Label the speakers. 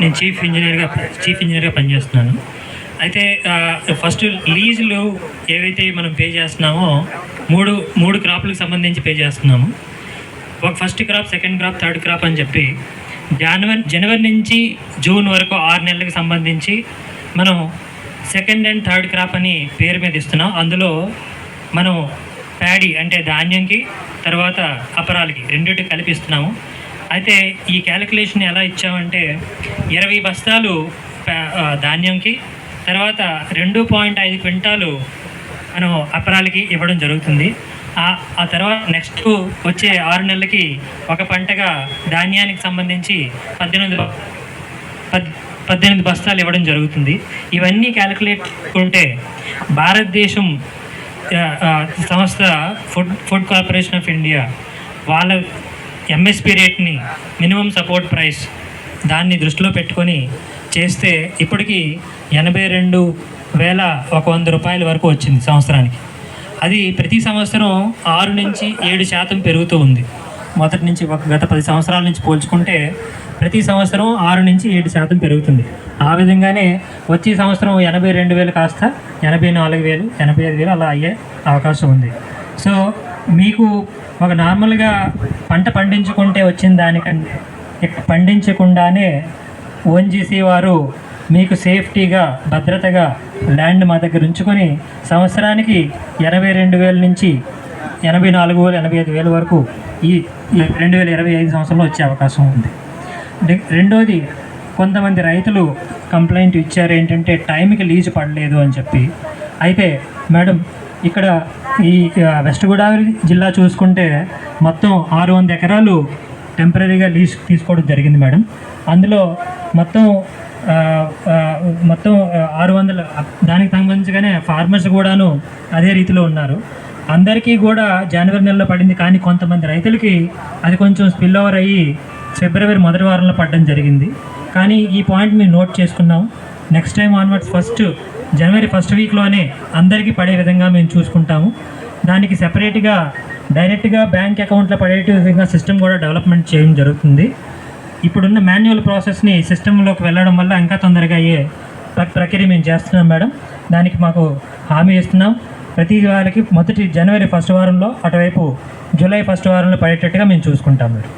Speaker 1: నేను చీఫ్ ఇంజనీర్గా చీఫ్ ఇంజనీర్గా పనిచేస్తున్నాను. అయితే ఫస్ట్ లీజులు ఏవైతే మనం పే చేస్తున్నామో మూడు మూడు క్రాప్లకు సంబంధించి పే చేస్తున్నాము. ఒక first crop second crop third crop అని చెప్పి జనవరి జనవరి నుంచి జూన్ వరకు ఆరు నెలలకు సంబంధించి మనం సెకండ్ అండ్ థర్డ్ క్రాప్ అని పేరు మీద ఇస్తున్నాం. అందులో మనం ప్యాడీ అంటే ధాన్యంకి తర్వాత అపరాలకి రెండింటికి కలిపిస్తున్నాము అయితే ఈ క్యాలిక్యులేషన్ ఎలా ఇచ్చామంటే ఇరవై బస్తాలు ధాన్యంకి తర్వాత రెండు పాయింట్ ఐదు క్వింటాలు మనం అపరాలకి ఇవ్వడం జరుగుతుంది. ఆ తర్వాత నెక్స్ట్ వచ్చే ఆరు నెలలకి ఒక పంటగా ధాన్యానికి సంబంధించి పద్దెనిమిది పద్ పద్దెనిమిది బస్తాలు ఇవ్వడం జరుగుతుంది. ఇవన్నీ క్యాలిక్యులేట్ ఉంటే భారతదేశం సంస్థ food food corporation of India వాళ్ళ ఎంఎస్పి రేట్ని మినిమం సపోర్ట్ ప్రైస్ దాన్ని దృష్టిలో పెట్టుకొని చేస్తే ఇప్పటికీ ఎనభై రెండు వేల ఒక వంద రూపాయల వరకు వచ్చింది సంవత్సరానికి. అది ప్రతి సంవత్సరం ఆరు నుంచి ఏడు శాతం పెరుగుతూ ఉంది. మొదటి నుంచి ఒక గత పది సంవత్సరాల నుంచి పోల్చుకుంటే ప్రతి సంవత్సరం ఆరు నుంచి ఏడు శాతం పెరుగుతుంది. ఆ విధంగానే వచ్చే సంవత్సరం ఎనభై రెండు వేలు కాస్త ఎనభై నాలుగు వేలు ఎనభై ఐదు వేలు అలా అయ్యే అవకాశం ఉంది. సో మీకు ఒక నార్మల్గా పంట పండించుకుంటే వచ్చిన దానికంటే పండించకుండానే ఓఎన్జీసీ వారు మీకు సేఫ్టీగా భద్రతగా ల్యాండ్ మా దగ్గర ఉంచుకొని సంవత్సరానికి ఎనభై రెండు వేల నుంచి ఎనభై నాలుగు వేలు ఎనభై ఐదు వేల వరకు ఈ ఈ రెండు వేల ఇరవై ఐదు సంవత్సరంలో వచ్చే అవకాశం ఉంది. రెండోది కొంతమంది రైతులు కంప్లైంట్ ఇచ్చారు ఏంటంటే టైంకి లీజు పడలేదు అని చెప్పి. అయితే మేడం ఇక్కడ ఈ వెస్ట్ గోదావరి జిల్లా చూసుకుంటే మొత్తం ఆరు వంద ఎకరాలు టెంపరీగా లీజ్ తీసుకోవడం జరిగింది మేడం. అందులో మొత్తం మొత్తం ఆరు వందల దానికి సంబంధించిగానే ఫార్మర్స్ కూడాను అదే రీతిలో ఉన్నారు. అందరికీ కూడా జనవరి నెలలో పడింది కానీ కొంతమంది రైతులకి అది కొంచెం స్పిల్ ఓవర్ అయ్యి ఫిబ్రవరి మొదటి వారంలో పడడం జరిగింది. కానీ ఈ పాయింట్ మేము నోట్ చేసుకున్నాం. నెక్స్ట్ టైం ఆన్వర్డ్స్ ఫస్ట్ జనవరి ఫస్ట్ వీక్లోనే అందరికీ పడే విధంగా మేము చూసుకుంటాము. దానికి సెపరేట్గా డైరెక్ట్గా బ్యాంక్ అకౌంట్లో పడే విధంగా సిస్టమ్ కూడా డెవలప్మెంట్ చేయడం జరుగుతుంది. ఇప్పుడున్న మాన్యువల్ ప్రాసెస్ని సిస్టంలోకి వెళ్ళడం వల్ల ఇంకా తొందరగా అయ్యే ప్రక్రియ మేము చేస్తున్నాం మేడం. దానికి మాకు హామీ ఇస్తున్నాం. ప్రతి వారికి మొదటి జనవరి ఫస్ట్ వారంలో అటువైపు జూలై ఫస్ట్ వారంలో పడేటట్టుగా మేము చూసుకుంటాం మేడం.